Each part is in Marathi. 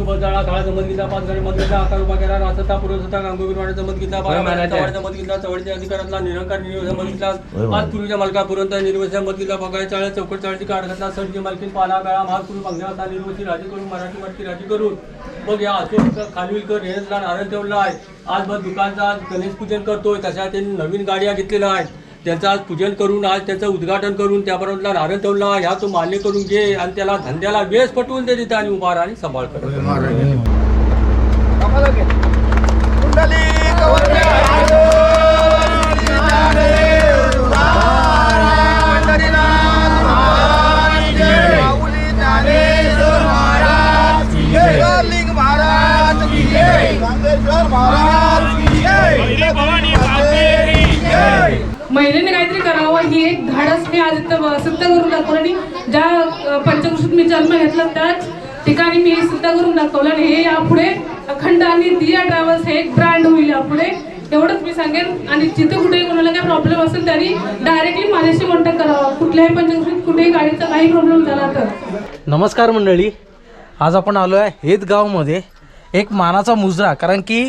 मत घेतला पाच गाडी मत घेतला आकार उभा केला रासता घेतला घेतला चव्हाडच्या अधिकारातला निरंकार निर्वसा घेतला आज पूर्वीच्या मालकापर्यंत निर्वसा घेतला बघाय चाळ्या चौकट चाळीची काढ घातला सडकी मालकीन पाला काळा महापूर्वी बंगल्याचा निर्वसी राजी करून मराठी राजी करून. मग या अशोक खानविलकर नारायण ठेवला आहे. आज मग दुकानचा आज गणेश पूजन करतोय तशा त्यांनी नवीन गाड्या घेतलेल्या आहेत. त्यांचं आज पूजन करून आज त्याचं उद्घाटन करून त्याबरोबर नारायण ठेवला ह्या तो मान्य करून घे आणि त्याला धंद्याला वेस पटवून दे तिथे आणि उभा आणि सांभाळ कर महिलेने काहीतरी करावं ही एक धाडस मी आज इथं सिद्ध करून दाखवलं आणि ज्या पंचकृषीत मी जन्म घेतला त्याच ठिकाणी मी हे सिद्ध करून दाखवलं आणि हे यापुढे अखंड आणि दिया ट्रॅव्हल्स हे एक ब्रँड होईल यापुढे. एवढंच मी सांगेन. आणि जिथे कुठेही कोणाला काही प्रॉब्लेम असेल त्यांनी डायरेक्टली माझ्याशी कॉन्टॅक्ट करावा. कुठल्याही पंचकृषीत कुठेही गाडीचा काही प्रॉब्लेम झाला तर. नमस्कार मंडळी. आज आपण आलो आहे हेत गावमध्ये एक मानाचा मुजरा कारण की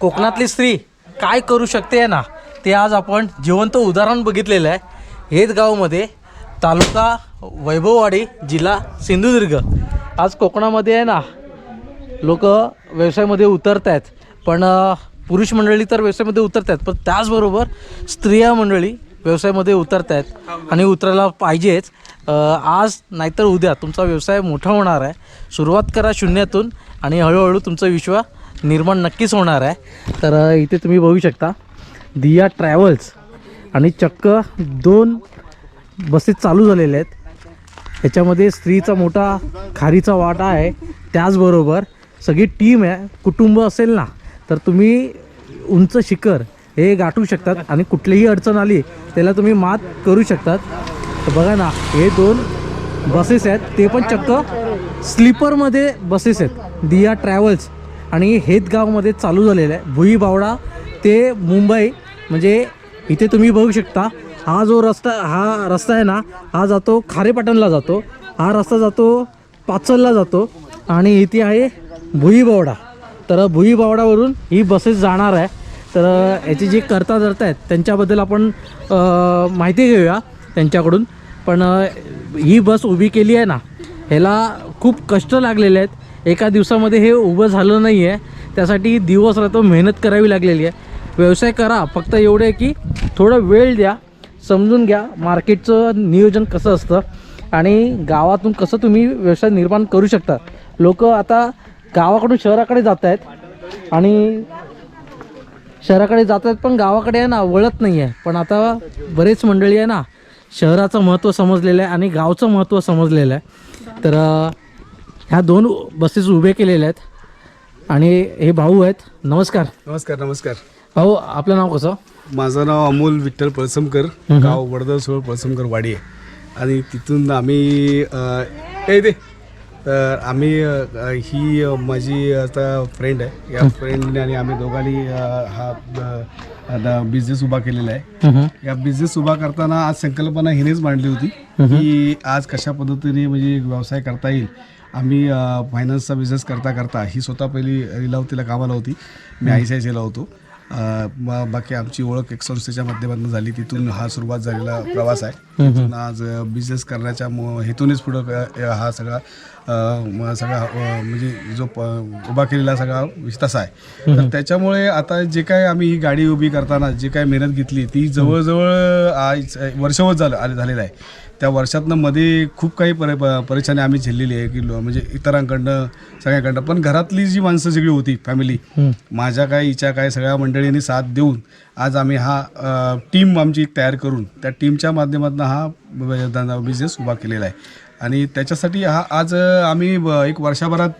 कोकणातली स्त्री काय करू शकते ना ते आज आपण जिवंत उदाहरण बघितलेलं आहे. हेत गावमध्ये तालुका वैभववाडी जिल्हा सिंधुदुर्ग. आज कोकणामध्ये आहे ना लोक व्यवसायामध्ये उतरत आहेत पण पुरुष मंडळी तर व्यवसायामध्ये उतरत आहेत पण त्याचबरोबर स्त्रिया मंडळी व्यवसायामध्ये उतरत आहेत आणि उतरायला पाहिजेच. आज नाहीतर उद्या तुमचा व्यवसाय मोठा होणार आहे. सुरुवात करा शून्यातून आणि हळूहळू तुमचा विश्व निर्माण नक्कीच होणार आहे. तर इथे तुम्ही बघू शकता. दिया ट्रॅव्हल्स. आणि चक्क दोन बसेस चालू झालेल्या आहेत. याच्यामध्ये स्त्रीचा मोठा खारीचा वाटा आहे. त्याचबरोबर सगळी टीम आहे. कुटुंब असेल ना तर तुम्ही उंच शिखर हे गाठू शकतात आणि कुठलीही अडचण आली त्याला तुम्ही मात करू शकतात. तर बघा ना हे दोन बसेस आहेत. ते पण चक्क स्लीपरमध्ये बसेस आहेत. दिया ट्रॅव्हल्स. आणि हेतगावमध्ये चालू झालेलं आहे. भुई बावडा ते मुंबई. म्हणजे इथे तुम्ही बघू शकता हा जो रस्ता हा रस्ता आहे ना हा जातो खारेपाटणला जातो. हा रस्ता जातो पाचलला जातो आणि इथे आहे भुईबावडा. तर भुईबावडावरून ही बसेस जाणार आहे. तर याची जी करता धरता आहेत त्यांच्याबद्दल आपण माहिती घेऊया त्यांच्याकडून. पण ही बस उभी केली आहे ना ह्याला खूप कष्ट लागलेले आहेत. एका दिवसामध्ये हे उभं झालं नाही आहे त्यासाठी दिवस रात्र मेहनत करावी लागलेली आहे. व्यवसाय करा फक्त एवढं आहे की थोडं वेळ द्या समजून घ्या मार्केटचं नियोजन कसं असतं आणि गावातून कसं तुम्ही व्यवसाय निर्माण करू शकता. लोक आता गावाकडून शहराकडे जात आहेत आणि शहराकडे जात आहेत पण गावाकडे आहे ना वळत नाही आहे पण आता बरेच मंडळी आहे ना शहराचं महत्त्व समजलेलं आहे आणि गावचं महत्त्व समजलेलं आहे. तर ह्या दोन बसेस उभे केलेल्या आहेत आणि हे भाऊ आहेत. नमस्कार. नमस्कार नमस्कार. भाऊ आपलं नाव कसं? माझं नाव अमोल विठ्ठल पळसमकर गाव वडदरसोळ पळसमकर वाडी आहे. आणि तिथून आम्ही ए दे. तर आम्ही ही माझी आता फ्रेंड आहे. या फ्रेंडने आणि आम्ही दोघांनी हा आता बिझनेस उभा केलेला आहे. या बिझनेस उभा करताना आज संकल्पना हिनेच मांडली होती की आज कशा पद्धतीने म्हणजे व्यवसाय करता येईल. आम्ही फायनान्सचा बिझनेस करता करता ही स्वतः पहिली लिलावतीला कामाला होती. मी आय सी आय सीला होतो. बाकी आमची ओळख एक संस्थेच्या माध्यमातून झाली. तिथून हा सुरुवात झालेला प्रवास आहे. तिथून आज बिझनेस करण्याच्या हेतूनच पुढं हा सगळा सगळा म्हणजे जो उभा केलेला सगळा विष तसा आहे तर त्याच्यामुळे आता जे काय आम्ही ही गाडी उभी करताना जे काय मेहनत घेतली ती जवळजवळ आज वर्ष होत झालं आले- झालेलं आहे. त्या वर्षातनं मध्ये खूप काही परे परेशानी आम्ही झेललेली आहे की लो- म्हणजे इतरांकडनं सगळ्यांकडनं. पण घरातली जी माणसं सगळी होती फॅमिली माझ्या काय हिच्या काय सगळ्या मंडळींनी साथ देऊन आज आम्ही हा टीम आमची एक तयार करून त्या टीमच्या माध्यमातून हा बिझनेस उभा केलेला आहे. आणि त्याच्यासाठी हा आज अ, आम्ही ब- एक वर्षभरात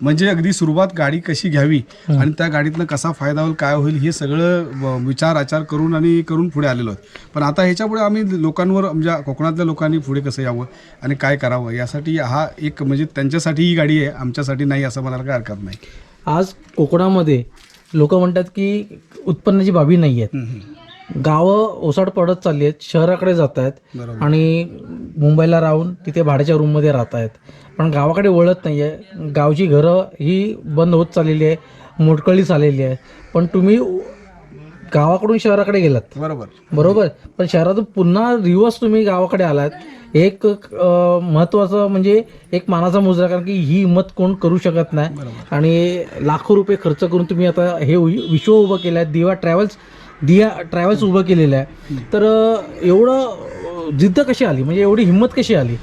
म्हणजे अगदी सुरुवात गाडी कशी घ्यावी आणि त्या गाडीतनं कसा फायदा होईल काय होईल हे सगळं विचार आचार करून आणि करून पुढे आलेलो आहे पण आता ह्याच्यापुढे आम्ही लोकांवर म्हणजे कोकणातल्या लोकांनी पुढे कसं यावं आणि काय करावं यासाठी हा एक म्हणजे त्यांच्यासाठी ही गाडी आहे आमच्यासाठी नाही असं म्हणायला काय हरकत नाही. आज कोकणामध्ये लोक म्हणतात की उत्पन्नाची बाबी नाही आहेत गावं ओसाड पडत चालली आहेत शहराकडे जात आहेत आणि मुंबईला राहून तिथे भाड्याच्या रूममध्ये राहत आहेत पण गावाकडे वळत नाही आहे गावची घरं ही बंद होत चाललेली आहे मोडकळी चाललेली आहे. पण तुम्ही गावाकडून शहराकडे गेलात. बरोबर. बरोबर. पण शहरातून पुन्हा रिवर्स तुम्ही गावाकडे आलात. एक अ, महत्त्वाचं म्हणजे एक मानाचा मुजरा कारण की ही हिंमत कोण करू शकत नाही. आणि लाखो रुपये खर्च करून तुम्ही आता हे विश्व उभं केलं आहे दिवा ट्रॅव्हल्स दिया ट्रॅव्हल्स उभं केलेलं आहे. तर एवढं जिद्द कशी आली? म्हणजे एवढी हिंमत कशी आली?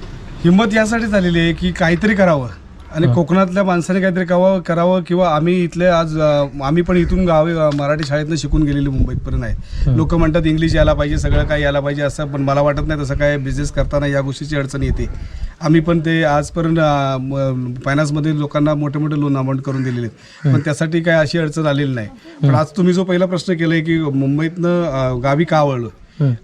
हिंमत यासाठी झालेली आहे की काहीतरी करावं. आणि कोकणातल्या माणसाने काहीतरी करावं करावं किंवा आम्ही इथले आज अं, आम्ही पण इथून गावी अं, मराठी शाळेतनं शिकून गेलेली मुंबईतपर्यंत आहे. लोक म्हणतात इंग्लिश यायला पाहिजे सगळं काय यायला पाहिजे असं पण मला वाटत नाही तसं काय बिझनेस करताना या गोष्टीची अडचण येते. आम्ही पण ते आजपर्यंत फायनान्समध्ये लोकांना मोठे मोठे लोन अमाऊंट करून दिलेले आहेत. पण त्यासाठी काय अशी अडचण आलेली नाही. पण आज तुम्ही जो पहिला प्रश्न केलाय की मुंबईतनं अं, गावी का वळलं?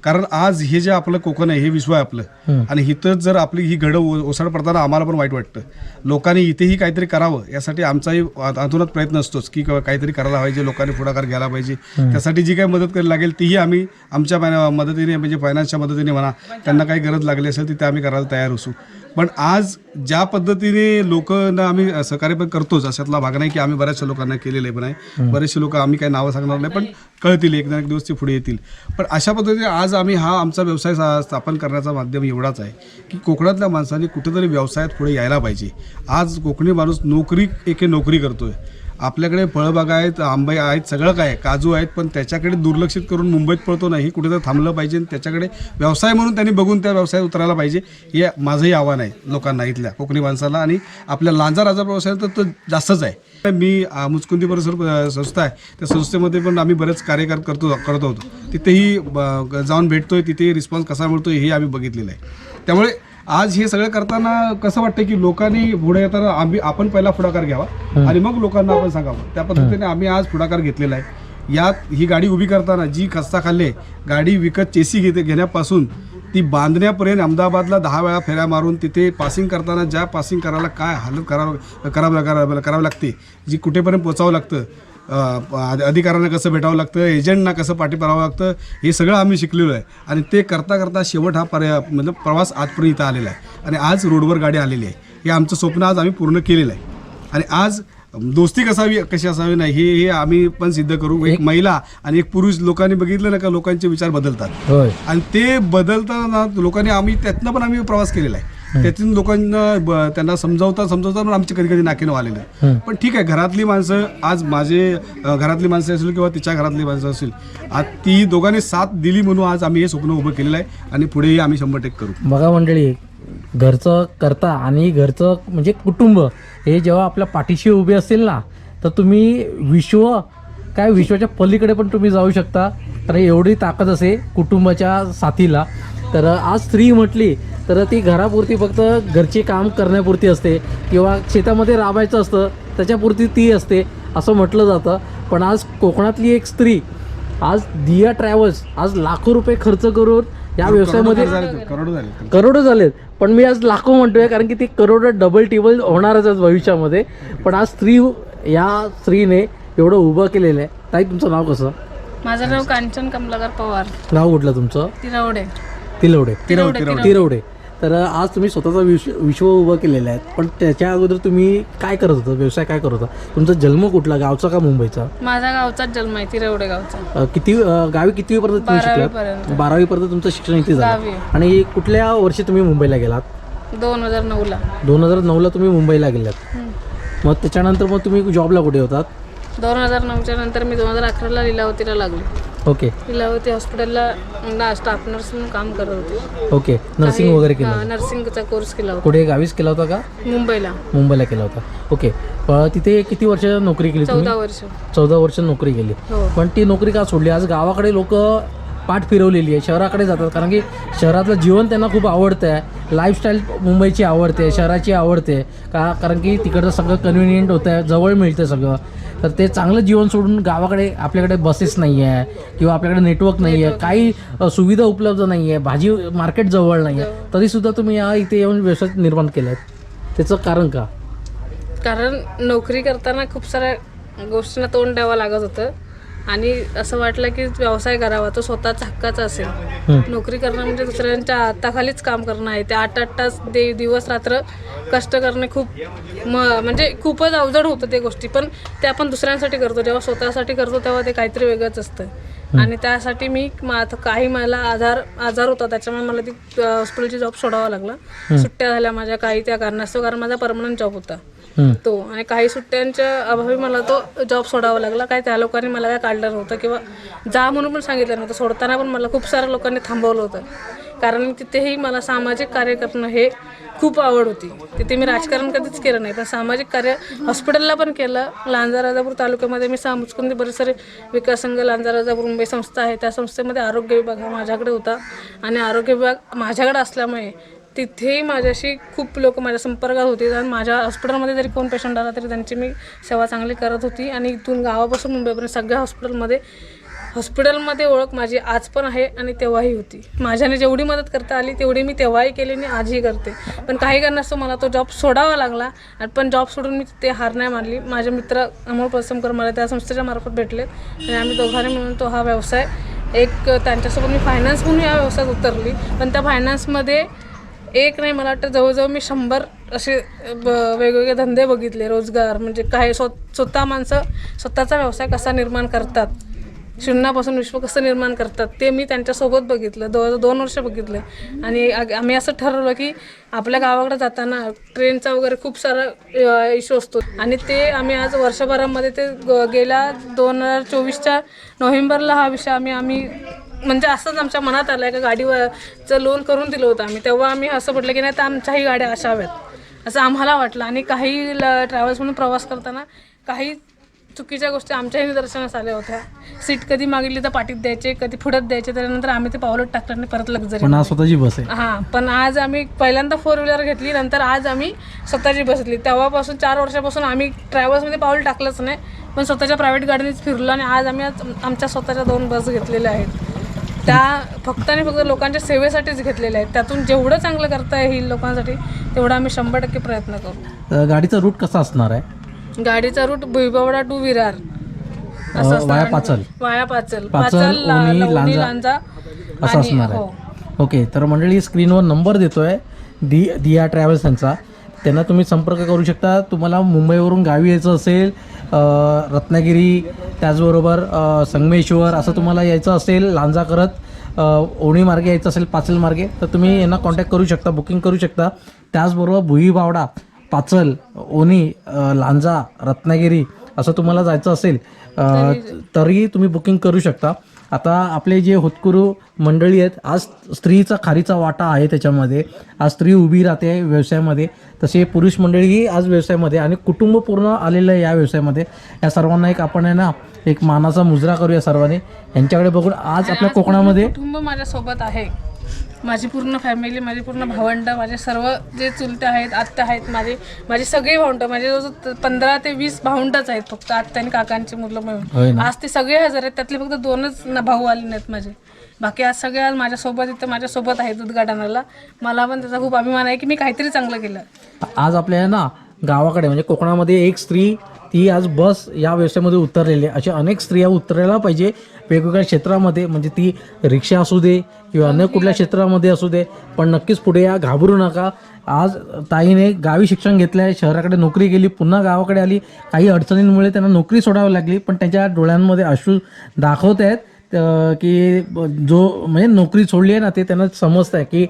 कारण आज हे जे आपलं कोकण आहे हे विश्व आहे आपलं. आणि इथं जर आपली ही घडं ओसाड पडताना आम्हाला पण वाईट वाटतं. लोकांनी इथेही काहीतरी करावं यासाठी आमचाही अधुनात प्रयत्न असतोच की काहीतरी करायला पाहिजे लोकांनी पुढाकार घ्यायला पाहिजे. त्यासाठी जी काही मदत करायला लागेल तीही आम्ही आमच्या मदतीने म्हणजे फायनान्सच्या मदतीने म्हणा त्यांना काही गरज लागली असेल ती ते आम्ही करायला तयार असू. पण आज ज्या पद्धतीने लोकांना आम्ही सहकार्य पण करतोच अशातला भाग नाही की आम्ही बऱ्याचशा लोकांना केलेलं आहे पण आहे बरेचसे लोक आम्ही काही नावं सांगणार नाही पण कळतील एक ना एक दिवस ते पुढे येतील. पण अशा पद्धतीने आज आम्ही हा आमचा व्यवसाय स्थापन करण्याचा माध्यम एवढाच आहे की कोकणातल्या माणसांनी कुठेतरी व्यवसायात पुढे यायला पाहिजे. आज कोकणी माणूस नोकरी एके नोकरी करतोय. आपल्याकडे फळबागा आहेत आंबे आहेत सगळं काय आहे, काजू आहेत पण त्याच्याकडे दुर्लक्षित करून मुंबईत पळतो नाही. कुठेतरी थांबलं पाहिजे आणि त्याच्याकडे व्यवसाय म्हणून त्यांनी बघून त्या व्यवसायात उतरायला पाहिजे. हे माझंही आव्हान आहे लोकांना इथल्या कोकणी माणसाला आणि आपल्या लांजा राजा व्यवसाय तर तो जास्तच आहे. मी अ, मुचकुंदी परिसर अ, संस्था आहे. त्या संस्थेमध्ये पण आम्ही बरेच कार्यकार करतो करत होतो. तिथेही ब- जाऊन भेटतोय तिथेही रिस्पॉन्स कसा मिळतोय हे आम्ही बघितलेलं आहे. त्यामुळे आज हे सगळं करताना कसं वाटतं की लोकांनी पुढे येताना आम्ही आपण पहिला पुढाकार घ्यावा आणि मग लोकांना आपण सांगावं. त्या पद्धतीने आम्ही आज पुढाकार घेतलेला आहे. यात ही गाडी उभी करताना जी खस्ता खाल्ले गाडी विकत चेसी घेते घेण्यापासून ती बांधण्यापर्यंत अहमदाबादला दहा वेळा फेऱ्या मारून तिथे पासिंग करताना ज्या पासिंग करायला काय हालत करावं करावं करावं करावं लागते जी कुठेपर्यंत पोचावं लागतं अधिकाऱ्यांना कसं भेटावं लागतं एजंटना कसं पाठी पाडावं लागतं हे सगळं आम्ही शिकलेलो आहे. आणि ते करता करता शेवट हा पर्याय मतलब प्रवास आजपर्यंत इथं आलेला आहे. आणि आज रोडवर गाडी आलेली आहे. हे आमचं स्वप्न आज आम्ही पूर्ण केलेलं आहे. आणि आज दोस्ती कसावी कशी असावी नाही हे हे आम्ही पण सिद्ध करू. एक महिला आणि एक पुरुष लोकांनी बघितलं ना का लोकांचे विचार बदलतात. आणि ते बदलताना लोकांनी आम्ही त्यातनं पण आम्ही प्रवास केलेला आहे. त्यातून लोकांना त्यांना समजावता समजावता पण आमची कधी कधी नाकेनं आलेलं पण ठीक आहे घरातली माणसं आज माझे घरातली माणसं असेल किंवा तिच्या घरातली माणसं असेल आज ती दोघांनी साथ दिली म्हणून आज आम्ही हे स्वप्न उभं केलेलं आहे आणि पुढेही आम्ही शंभर टक्के करू. बघा मंडळी घरचं करता आणि घरचं म्हणजे कुटुंब हे जेव्हा आपल्या पाठीशी उभे असतील ना तर तुम्ही विश्व काय विश्वाच्या पलीकडे पण तुम्ही जाऊ शकता. तर एवढी ताकद असे कुटुंबाच्या साथीला. तर आज स्त्री म्हटली तर ती घरापुरती फक्त घरचे काम करण्यापुरती असते किंवा शेतामध्ये राबायचं असतं त्याच्यापुरती ती असते असं म्हटलं जातं. पण आज कोकणातली एक स्त्री आज दिया ट्रॅव्हल्स आज लाखो रुपये खर्च करून या व्यवसायामध्ये करोडो झाले करोडो झालेत पण मी आज लाखो म्हणतोय कारण की ती करोड डबल टिबल होणारच आज भविष्यामध्ये. पण आज स्त्री या स्त्रीने एवढं उभं केलेलं आहे. ताई तुमचं नाव कसं? माझं नाव कांचन कमलाकर पवार. नाव कुठलं तुमचं? तिरवडे. तिलवडे तिरवडे तिरवडे. तिरवडे. तर आज तुम्ही स्वतःचा विश्व विश्व उभं केलेलं आहे. पण त्याच्या अगोदर तुम्ही काय करत होता? व्यवसाय काय करत होता? तुमचा जन्म कुठला? गावचा का मुंबईचा? माझा गावचाच जन्म आहे तिरवडे गावचा. अ, किती अ, गावी कितवीपर्यंत तुम्ही शिकलात? बारावीपर्यंत. बारावीपर्यंत तुमचं शिक्षण इथे दहावी. झालं आणि कुठल्या वर्षी तुम्ही मुंबईला गेलात? दोन हजार नऊला. दोन हजार नऊला तुम्ही मुंबईला गेलात. मग त्याच्यानंतर मग तुम्ही जॉबला कुठे होतात? दोन हजार नऊच्या नंतर मी दोन हजार अकराला लिलावतीला लागलो. ओके. लिलावती हॉस्पिटलला स्टाफ नर्स म्हणून काम करत होते. ओके. नर्सिंग वगैरे केलं नर्सिंगचा कोर्स केला होता. कुठे गावीच केला होता का? मुंबईला. मुंबईला केला होता. ओके. तिथे किती वर्ष नोकरी केली तुम्ही? चौदा वर्ष. चौदा वर्ष नोकरी केली. हो. पण ती नोकरी का सोडली? आज गावाकडे लोक पाठ फिरवलेली आहे. शहराकडे जातात. कारण की शहरातलं जीवन त्यांना खूप आवडतं आहे. लाईफस्टाईल मुंबईची आवडते शहराची आवडते. का कारण की तिकडचं सगळं कन्व्हिनियंट होतं आहे जवळ मिळतं सगळं. तर ते चांगलं जीवन सोडून गावाकडे आपल्याकडे बसेस नाही आहे किंवा आपल्याकडे नेटवर्क नाही आहे काही सुविधा उपलब्ध नाही आहे भाजी मार्केट जवळ नाही आहे तरीसुद्धा तुम्ही या इथे येऊन व्यवसाय निर्माण केला आहे त्याचं कारण का? कारण नोकरी करताना खूप साऱ्या गोष्टींना तोंड द्यावं लागत होतं. आणि असं वाटलं की व्यवसाय करावा तो स्वतःचा हक्काचा असेल. नोकरी करणं म्हणजे दुसऱ्यांच्या हाताखालीच काम करणं आहे. ते आठ आठ तास दे दिवस रात्र कष्ट करणे खूप म म्हणजे खूपच अवजड होतं ते गोष्टी. पण ते आपण दुसऱ्यांसाठी करतो. जेव्हा स्वतःसाठी करतो तेव्हा ते काहीतरी वेगळंच असतं. आणि त्यासाठी मी मा- काही मला आधार आजार होता. त्याच्यामुळे मला ती हॉस्पिटलची जॉब सोडावा लागला. सुट्ट्या झाल्या माझ्या काही त्या कारणास्तव. कारण माझा परमनंट जॉब होता. तो. आणि काही सुट्ट्यांच्या अभावी मला तो जॉब सोडावा लागला. काय त्या लोकांनी मला काय काढलं नव्हतं किंवा जा म्हणून पण सांगितलं नव्हतं. सोडताना पण मला खूप साऱ्या लोकांनी थांबवलं होतं. कारण तिथेही मला सामाजिक कार्य करणं हे खूप आवड होती. तिथे मी राजकारण कधीच केलं नाही. पण सामाजिक कार्य हॉस्पिटलला पण केलं. लांजा राजापूर तालुक्यामध्ये मी सामुचकुंदी परिसर विकास संघ लांजा राजापूर मुंबई संस्था आहे. त्या संस्थेमध्ये आरोग्य विभाग हा माझ्याकडे होता. आणि आरोग्य विभाग माझ्याकडे असल्यामुळे तिथेही माझ्याशी खूप लोक माझ्या संपर्कात होते. आणि माझ्या हॉस्पिटलमध्ये जरी कोण पेशंट आला तरी त्यांची मी सेवा चांगली करत होती. आणि इथून गावापासून मुंबईपर्यंत सगळ्या हॉस्पिटलमध्ये हॉस्पिटलमध्ये ओळख माझी आज पण आहे आणि तेव्हाही होती. माझ्याने जेवढी मदत करता आली तेवढी मी तेव्हाही केली आणि आजही करते. पण काही कारणास्तव मला तो जॉब सोडावा लागला. आणि पण जॉब सोडून मी ते हार नाही मानली. माझे मित्र अमोल पसमकर मला त्या संस्थेच्या मार्फत भेटले आणि आम्ही दोघांनी मिळून तो हा व्यवसाय एक त्यांच्यासोबत मी फायनान्स म्हणून या व्यवसायात उतरली. पण त्या फायनान्समध्ये एक नाही मला वाटतं जवळजवळ मी शंभर असे ब वेगवेगळे धंदे बघितले रोजगार म्हणजे काय स्व स्वतः माणसं स्वतःचा व्यवसाय कसा निर्माण करतात शून्यापासून विश्व कसं निर्माण करतात ते मी त्यांच्यासोबत बघितलं दो दोन वर्ष बघितलं. आणि आम्ही असं ठरवलं की आपल्या गावाकडे जाताना ट्रेनचा वगैरे खूप सारा इश्यू असतो. आणि ते आम्ही आज वर्षभरामध्ये ते ग- गेल्या दोन हजार चोवीसच्या नोव्हेंबरला हा विषय आम्ही आम्ही म्हणजे असंच आमच्या मनात आलं आहे का गाडीवरचं लोन करून दिलं होतं आम्ही. तेव्हा आम्ही असं म्हटलं की नाही तर आमच्याही गाड्या असाव्यात असं आम्हाला वाटलं. आणि काही ट्रॅव्हल्स म्हणून प्रवास करताना काही चुकीच्या गोष्टी आमच्याही निदर्शनास आल्या होत्या. सीट कधी मागितली तर पाठीत द्यायचे कधी पुढत द्यायचे त्यानंतर आम्ही ते पावलं टाकलं आणि परत लक्झरी पण आज स्वतःची बस आहे. हां पण आज आम्ही पहिल्यांदा फोर व्हीलर घेतली नंतर आज आम्ही स्वतःची बसली तेव्हापासून चार वर्षापासून आम्ही ट्रॅव्हल्समध्ये पाऊल टाकलंच नाही पण स्वतःच्या प्रायव्हेट गाडीनेच फिरलो आणि आज आम्ही आज आमच्या स्वतःच्या दोन बस घेतलेल्या आहेत. त्या फक्त आणि फक्त लोकांच्या सेवेसाठीच घेतलेल्या आहेत. त्यातून जेवढं चांगलं करता येईल लोकांसाठी तेवढं आम्ही शंभर टक्के प्रयत्न करू. अ, गाडीचा रूट कसा असणार आहे? गाडीचा route Bhuibawada to Virar. Uh, via Pachal. Via पाचल. पाचल, ला- ओणी, लवणी, लांजा. लांजा. असं आणि- असणार हो. आहे ओके तर मंडळी स्क्रीनवर नंबर देतोय दी दिया ट्रॅव्हल्स यांचा. त्यांना तुम्ही संपर्क करू शकता. तुम्हाला मुंबईवरून गावी यायचं असेल रत्नागिरी त्याचबरोबर संगमेश्वर असं तुम्हाला यायचं असेल लांजा करत ओणी मार्गे यायचं असेल पाचल मार्गे तर तुम्ही यांना कॉन्टॅक्ट करू शकता बुकिंग करू शकता. त्याचबरोबर भुई बावडा पाचल ओणी लांजा रत्नागिरी असं तुम्हाला जायचं असेल तरी तुम्ही बुकिंग करू शकता. आता आपले जे होतकुरू मंडळी आहेत आज स्त्रीचा खारीचा वाटा आहे त्याच्यामध्ये. आज स्त्री उभी राहते व्यवसायामध्ये. तसे पुरुष मंडळीही आज व्यवसायामध्ये आणि कुटुंब पूर्ण आलेलं आहे या व्यवसायामध्ये. या सर्वांना एक आपण आहे ना एक मानाचा मुजरा करूया सर्वांनी. यांच्याकडे बघून आज आपल्या कोकणामध्ये कुटुंब माझ्यासोबत आहे. माझी पूर्ण फॅमिली माझी पूर्ण भावंड माझे सर्व जे चुलते आहेत आत्या आहेत माझे माझे सगळे भावंड माझे जवळ पंधरा ते वीस भावंडच आहेत फक्त आत्या आणि काकांची मुलं मिळून. आज ते सगळे हजर आहेत त्यातले फक्त दोनच न- भाऊ आले नाहीत माझे. बाकी आज सगळे आज माझ्यासोबत इथं माझ्यासोबत आहेत उद्घाटनाला. मला पण त्याचा खूप अभिमान आहे की मी काहीतरी चांगलं केलं. आज आपल्या ना गावाकडे म्हणजे कोकणामध्ये एक स्त्री ती आज बस या व्यवसायामध्ये उतरलेली आहे. अशा अनेक स्त्रिया उतरायला पाहिजे. वेगवेगळ्या क्षेत्रामध्ये म्हणजे ती रिक्षा असू दे किंवा अन्य कुठल्या क्षेत्रामध्ये असू दे पण नक्कीच पुढे या घाबरू नका. आज ताईने गावी शिक्षण घेतलं आहे शहराकडे नोकरी केली पुन्हा गावाकडे आली. काही अडचणींमुळे त्यांना नोकरी सोडावी लागली पण त्यांच्या डोळ्यांमध्ये अश्रू दाखवत आहेत. की जो म्हणजे नोकरी सोडली आहे ना ते त्यांना समजतं आहे की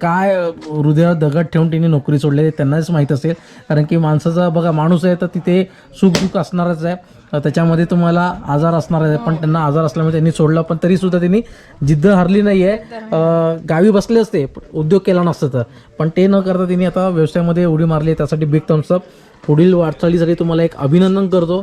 काय हृदयात दगड ठेवून त्यांनी नोकरी सोडली आहे त्यांनाच माहीत असेल. कारण की माणसाचा बघा माणूस आहे तर तिथे सुखदुःख असणारच आहे. त्याच्यामध्ये तुम्हाला आजार असणार आहे पण त्यांना आजार असल्यामुळे त्यांनी सोडलं पण तरीसुद्धा त्यांनी जिद्द हरली नाही आहे गावी बसले असते उद्योग केला नसतं तर. पण ते न करता त्यांनी आता व्यवसायामध्ये उडी मारली आहे त्यासाठी बिग थम्सअप पुढील वाटचालीसाठी तुम्हाला एक अभिनंदन करतो.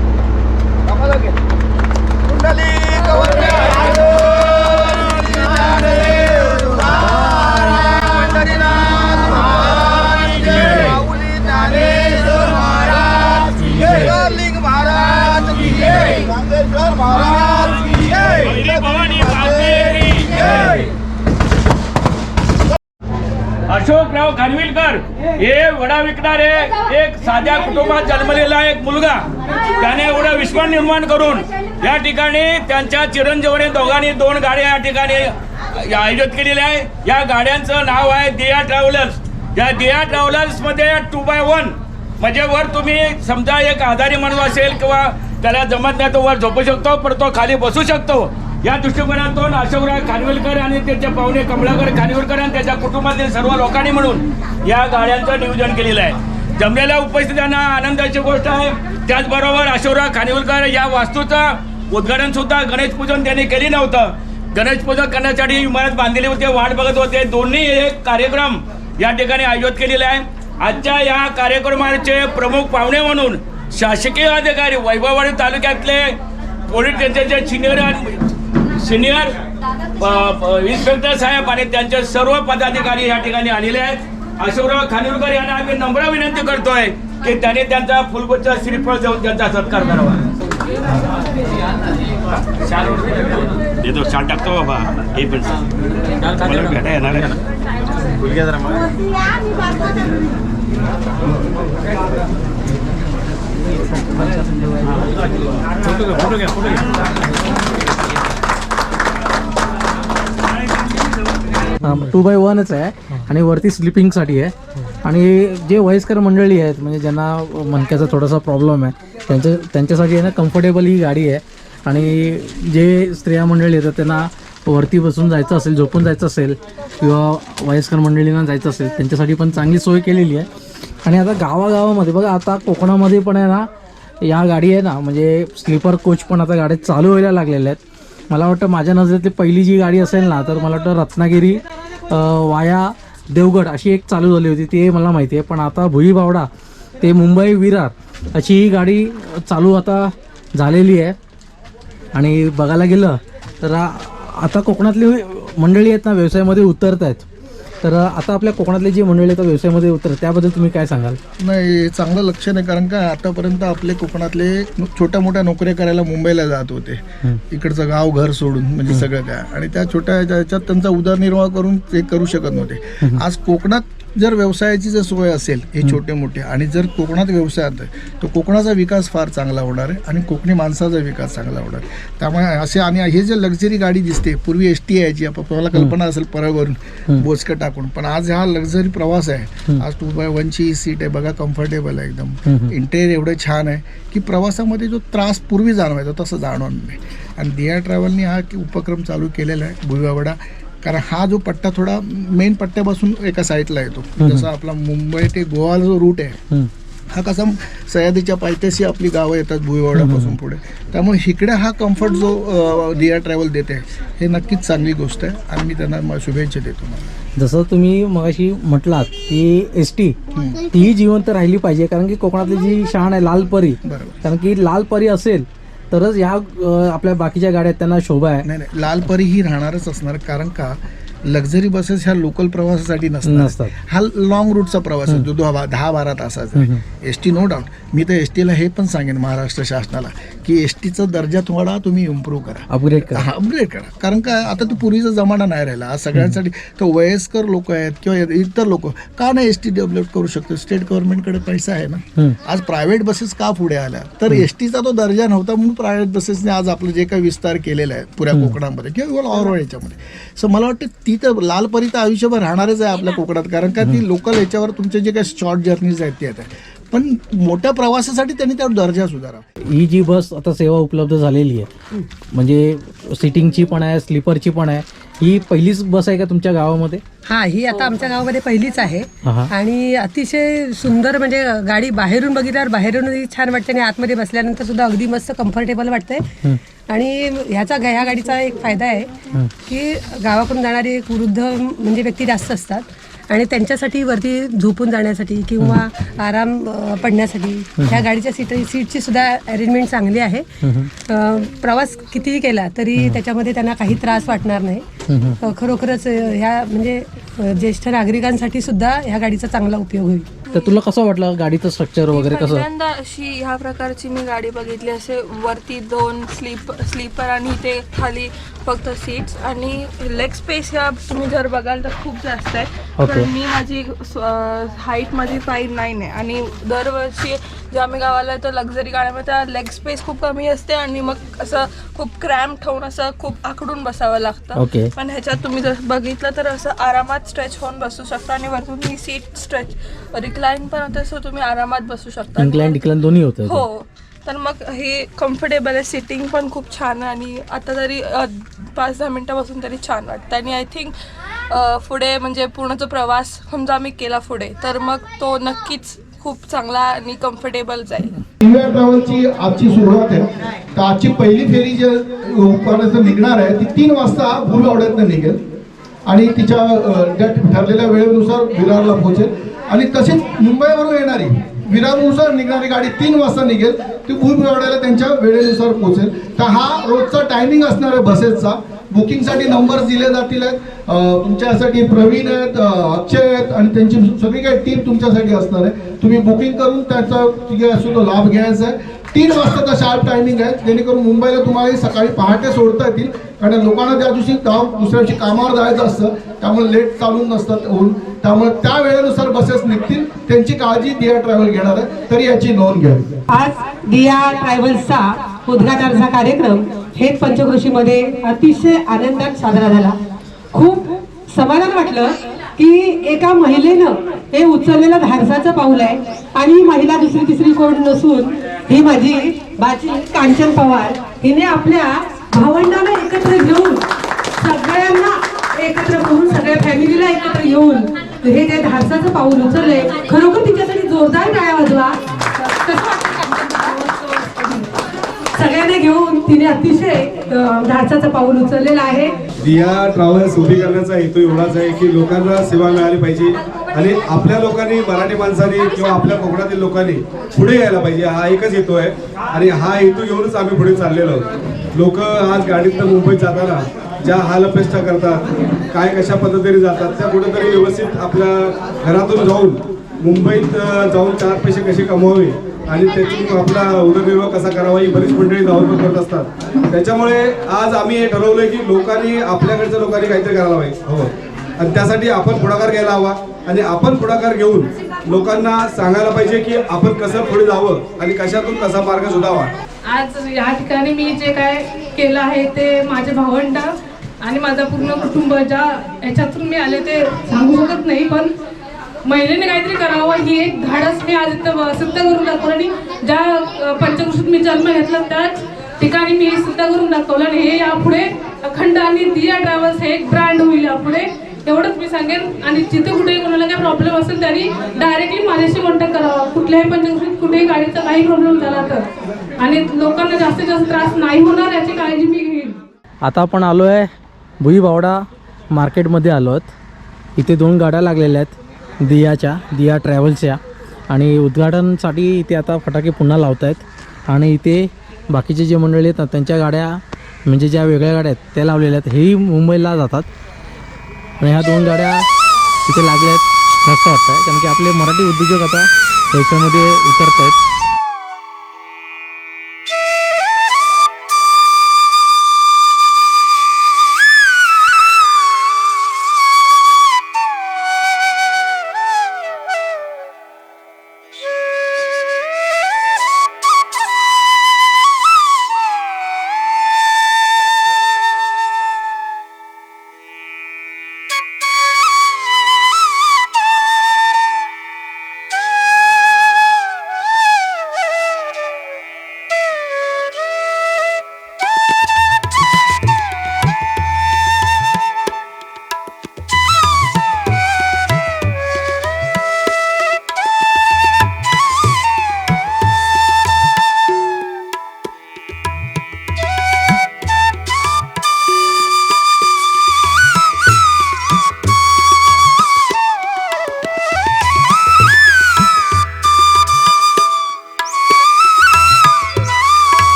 कुटुंबात जन्मलेला एक मुलगा. त्याने एवढं विश्वास निर्माण करून या ठिकाणी त्यांच्या चिरंजीवने दोघांनी दोन गाड्या या ठिकाणी आयोजित केलेल्या आहे. या गाड्यांचं नाव आहे दिया ट्रॅव्हलर्स या दिया ट्रॅव्हलर्समध्ये टू बाय वन म्हणजे वर तुम्ही समजा एक आधारी माणूस असेल किंवा त्याला जमत नाही तो वर झोपू शकतो पण तो खाली बसू शकतो. या दृष्टिकोनातून अशोकराव खानविलकर आणि त्याचे पाहुणे कमलाकर खानविलकर आणि त्याच्या कुटुंबातील सर्व लोकांनी म्हणून या गाड्यांचं नियोजन केलेलं आहे. जमलेल्या उपस्थितांना आनंदाची गोष्ट आहे. त्याचबरोबर अशोरा खानिवलकर या वास्तूचं उद्घाटन सुद्धा गणेश पूजन त्यांनी केली नव्हतं गणेश पूजन करण्यासाठी इमारत बांधलेली होती वाट बघत होते. दोन्ही एक कार्यक्रम या ठिकाणी आयोजित केलेले आहे. आजच्या या कार्यक्रमाचे प्रमुख पाहुणे म्हणून शासकीय अधिकारी वैभववाडी तालुक्यातले पोलीस स्टेशनचे सिनियर सिनियर इन्स्पेक्टर साहेब आणि त्यांचे सर्व पदाधिकारी या ठिकाणी आलेले आहेत. अशोकराव खानविलकर यांना आम्ही नम्र विनंती करतोय की त्यांनी त्यांचा फुलगुच्छ श्रीफळ देऊन त्यांचा सत्कार करावा. देतो शाल टाकतो बाबा. हे पण मला भेटा येणार आहे. टू बाय वनच आहे. आणि वरती स्लिपिंगसाठी आहे. आणि जे वयस्कर मंडळी आहेत म्हणजे ज्यांना मणक्याचा थोडासा प्रॉब्लेम आहे त्यांच्या त्यांच्यासाठी आहे ना कम्फर्टेबल ही गाडी आहे. आणि जे स्त्रिया मंडळी येतात त्यांना वरती बसून जायचं असेल झोपून जायचं असेल किंवा वयस्कर मंडळींना जायचं असेल त्यांच्यासाठी पण चांगली सोय केलेली आहे. आणि आता गावागावामध्ये बघा आता कोकणामध्ये पण आहे ना या गाडी आहे ना म्हणजे स्लीपर कोच पण आता गाड्या चालू व्हायला लागलेल्या आहेत. मला वाटतं माझ्या नजरेतली पहिली जी गाडी असेल ना तर मला वाटतं रत्नागिरी वाया देवगड अशी एक चालू झाली होती ते मला माहिती आहे. पण आता भुई बावडा ते मुंबई विरार अशी ही गाडी चालू आता झालेली आहे. आणि बघायला गेलं तर आता कोकणातली मंडळी आहेत ना व्यवसायामध्ये उतरत आहेत तर आता आपल्या कोकणातले जी मंडळी आहेत व्यवसायामध्ये उतरत त्याबद्दल तुम्ही काय सांगाल? नाही चांगलं लक्षण आहे कारण का आतापर्यंत आपले कोकणातले छोट्या मोठ्या नोकऱ्या करायला मुंबईला जात होते. इकडचं गाव घर सोडून म्हणजे सगळं काय. आणि त्या छोट्या ह्याच्यात त्यांचा उदरनिर्वाह करून ते करू शकत नव्हते. आज कोकणात जर व्यवसायाची जर सोय असेल हे छोटे मोठे आणि जर कोकणात व्यवसाय तर कोकणाचा विकास फार चांगला होणार आहे आणि कोकणी माणसाचा विकास चांगला होणार आहे. त्यामुळे असे आणि हे जे लक्झरी गाडी दिसते पूर्वी एस टी यायची आपण तुम्हाला कल्पना असेल परळवरून बोचकं टाकून पण आज हा लक्झरी प्रवास आहे. आज टू बाय वनची सीट आहे बघा कम्फर्टेबल आहे एकदम. इंटेरियर एवढं छान आहे की प्रवासामध्ये जो त्रास पूर्वी जाणवायचा तसं जाणवत नाही. आणि दिया ट्रॅव्हलनी हा उपक्रम चालू केलेला आहे भुईवावडा. कारण हा जो पट्टा थोडा मेन पट्ट्यापासून एका साईडला येतो. जसं आपला मुंबई ते गोवा जो रूट आहे हं. कसा सह्याद्रीच्या पायथ्याशी आपली गावं येतात भुईवाड्यापासून पुढे. त्यामुळे इकडे हा कम्फर्ट जो दिया ट्रॅव्हल देते हे नक्कीच चांगली गोष्ट आहे. आणि मी त्यांना शुभेच्छा देतो मला. जसं तुम्ही मगाशी म्हटलात की एस टी ती जिवंत राहिली पाहिजे. कारण की कोकणातली जी शान आहे लाल परी कारण की लाल परी असेल तरच ह्या आपल्या बाकीच्या गाड्या त्यांना शोभा आहे. नाही नाही लाल परी ही राहणारच असणार. कारण का? लक्झरी बसेस ह्या लोकल प्रवासासाठी नसतात. हा लॉंग रूटचा प्रवास आहे. जो दहा दहा बारा तासाचा एस टी नो डाऊट मी तर एस टीला हे पण सांगेन महाराष्ट्र शासनाला की एस टीचा दर्जा थोडा तुम्ही इम्प्रूव्ह करा. अपग्रेड करा. हा अपग्रेड करा. कारण काय आता तो पूर्वीचा जमाना नाही राहिला. आज सगळ्यांसाठी तर वयस्कर लोक आहेत किंवा इतर लोक का नाही एस टी डेव्हलप करू शकतो? स्टेट गव्हर्नमेंटकडे पैसा आहे ना. आज प्रायव्हेट बसेस का पुढे आल्या? तर एस टीचा तो दर्जा नव्हता म्हणून प्रायव्हेट बसेसने आज आपलं जे काही विस्तार केलेला आहे पुऱ्या कोकणामध्ये किंवा ऑल याच्यामध्ये. सो मला वाटतं ती तर लालपरी तर आयुष्यभर राहणारच आहे आपल्या कोकणात. कारण का ती लोकल याच्यावर तुमचे जे काही शॉर्ट जर्नीज आहेत ते आहेत पण मोठ्या प्रवासासाठी त्यांनी त्यावर दर्जा सुधारा. ही जी बस आता सेवा उपलब्ध झालेली आहे म्हणजे सिटिंगची पण आहे स्लीपरची पण आहे ही पहिलीच बस आहे का तुमच्या गावामध्ये? हा ही आता आमच्या गावामध्ये पहिलीच आहे. हा. आणि अतिशय सुंदर म्हणजे गाडी बाहेरून बघितल्यावर बाहेरूनही छान वाटते आणि आतमध्ये बसल्यानंतर सुद्धा अगदी मस्त कम्फर्टेबल वाटतंय. आणि ह्याचा ह्या गाडीचा एक फायदा आहे की गावाकडून जाणारे एक वृद्ध म्हणजे व्यक्ती जास्त असतात आणि त्यांच्यासाठी वरती झोपून जाण्यासाठी किंवा आराम पडण्यासाठी ह्या गाडीच्या सीट सीटची सुद्धा अरेंजमेंट चांगली आहे. प्रवास कितीही केला तरी त्याच्यामध्ये त्यांना काही त्रास वाटणार नाही. खरोखरच ह्या म्हणजे ज्येष्ठ नागरिकांसाठी सुद्धा ह्या गाडीचा चांगला उपयोग होईल. तर तुला कसं वाटलं गाडीचं स्ट्रक्चर वगैरे कसं पहिल्यांदा अशी ह्या प्रकारची मी गाडी बघितली असे वरती दोन स्लीप स्लीपर आणि ते खाली फक्त सीट्स आणि लेग स्पेस ह्या तुम्ही जर बघाल तर खूप जास्त आहे Okay. मी माझी हाईट माझी फाईव्ह नाईन आहे आणि दरवर्षी जेव्हा मी गावाला येतो लक्झरी गाड्यामध्ये त्या लेग स्पेस खूप कमी असते आणि मग असं खूप क्रॅम्प ठेवून असं खूप आखडून बसावं लागतं. Okay. पण ह्याच्यात तुम्ही जर बघितलं तर असं आरामात स्ट्रेच होऊन बसू शकता आणि वरतून ही सीट स्ट्रेच रिक्लाईन पण होते सो तुम्ही आरामात बसू शकता. इन्क्लाइन डिक्लाइन दोन्ही होतं हो. तर मग हे कम्फर्टेबल आहे सिटिंग पण खूप छान आहे आणि आता तरी अ, पाच दहा मिनटापासून तरी छान वाटतं. आणि आय थिंक पुढे म्हणजे पूर्ण जो प्रवास समजा आम्ही केला पुढे तर मग तो नक्कीच खूप चांगला आणि कम्फर्टेबल जाईल. दिव्या ट्रॅव्हलची आजची सुरुवात आहे. तर आजची पहिली फेरी जे उपकरणाचं निघणार आहे ती तीन वाजता भूलवाड्यातनं निघेल. आणि तिच्या त्या ठरलेल्या वेळेनुसार विरारला पोहोचेल. आणि तशीच मुंबईवरून येणारी विरारनुसार निघणारी गाडी तीन वाजता निघेल. ती भूलवाड्याला त्यांच्या वेळेनुसार पोहोचेल. तर हा रोजचा टायमिंग असणार आहे बसेसचा. बुकिंगसाठी नंबर दिले जातील आहेत. तुमच्यासाठी प्रवीण आहेत अक्षय आहेत आणि त्यांची सगळी काही टीम तुमच्यासाठी असणार आहे. तुम्ही बुकिंग करून त्याचा लाभ घ्यायचा आहे. तीन वाजताचा शार्प टायमिंग आहे. जेणेकरून मुंबईला तुम्हाला सकाळी पहाटे सोडता येतील. कारण लोकांना त्या दिवशी गाव दुसऱ्या दिवशी कामावर जायचं असतं. त्यामुळे लेट चालून नसतात होऊन त्यामुळे त्या वेळेनुसार बसेस निघतील. त्यांची काळजी दिया ट्रॅव्हल घेणार आहे. तरी याची नोंद घ्यावी आज दिया ट्रॅव्हल्सचा उद्घाटनाचा कार्यक्रम हेच पंचकृषीमध्ये अतिशय आनंदात साजरा झाला. खूप समाधान वाटलं की एका महिलेनं हे उचललेलं धाडसाचं पाऊल आहे. आणि ही महिला दुसरी तिसरी कोण नसून ही माझी बाची कांचन पवार. हिने आपल्या भावंडांना एकत्र घेऊन सगळ्यांना एकत्र करून सगळ्या फॅमिलीला एकत्र येऊन हे जे धाडसाचं पाऊल उचललंय खरोखर तिच्यासाठी जोरदार टाळ्या वाजवा. सगळ्यांना घेऊन तिने अतिशय अं, धाडसाचं पाऊल उचललेलं आहे. रिया ट्रॅव्हल्स उभी करण्याचा हेतू एवढाच आहे की लोकांना सेवा मिळाली पाहिजे आणि आपल्या लोकांनी मराठी माणसांनी किंवा आपल्या कोकणातील लोकांनी पुढे यायला पाहिजे. हा एकच हेतू आहे आणि हा हेतू घेऊनच आम्ही पुढे चाललेलो आहोत. लोक आज गाडीतनं मुंबईत जाताना ज्या हालअपेष्टा करतात काय कशा पद्धतीने जातात त्या कुठेतरी व्यवस्थित आपल्या घरातून जाऊन मुंबईत जाऊन चार पैसे कसे कमवावे? आणि त्यातून आपला उदरनिर्वाह कसा करावा ही बरीच मंडळी धावपळ करत असतात. त्याच्यामुळे आज आम्ही हे ठरवलंय की लोकांनी आपल्याकडच्या लोकांनी काहीतरी करायला पाहिजे हवं हो. आणि त्यासाठी आपण पुढाकार घ्यायला हवा. आणि आपण पुढाकार घेऊन लोकांना सांगायला पाहिजे की आपण कसं पुढे जावं आणि कशातून कसा मार्ग शोधावा. आज या ठिकाणी मी जे काय केलं आहे ते माझे भावंड आणि माझा पूर्ण कुटुंब ज्या याच्यातून मी आले ते सांगू शकत नाही पण महिलेने काहीतरी करावं ही एक धाडस मी आज इथं सिद्ध करून दाखवलं आणि ज्या पंचकृषीत मी जन्म घेतला त्याच ठिकाणी मी हे सिद्ध करून दाखवलं आणि हे यापुढे अखंड आणि दिया ट्रॅव्हल्स हे एक ब्रँड होईल यापुढे. एवढंच मी सांगेन. आणि जिथे कुठेही कोणाला काही प्रॉब्लेम असेल त्यांनी डायरेक्टली माझ्याशी कॉन्टॅक्ट करावा कुठल्याही पंचकृषीत कुठेही गाडीचा काही प्रॉब्लेम झाला तर. आणि लोकांना जास्तीत जास्त त्रास नाही होणार याची काळजी मी घेईन. आता आपण आलो आहे भुईबावडा मार्केटमध्ये आलो आहोत इथे दोन गाड्या लागलेल्या आहेत. दियाच्या दिया ट्रॅव्हल्सच्या. आणि उद्घाटनसाठी इथे आता फटाके पुन्हा लावत आहेत आणि इथे बाकीचे जे मंडळी आहेत ना त्यांच्या गाड्या म्हणजे ज्या वेगळ्या गाड्या आहेत त्या लावलेल्या आहेत. हेही मुंबईला जातात. आणि ह्या दोन गाड्या इथे लागल्या आहेत. मस्त वाटतं आहे कारण की आपले मराठी उद्योजक आता याच्यामध्ये उतरत आहेत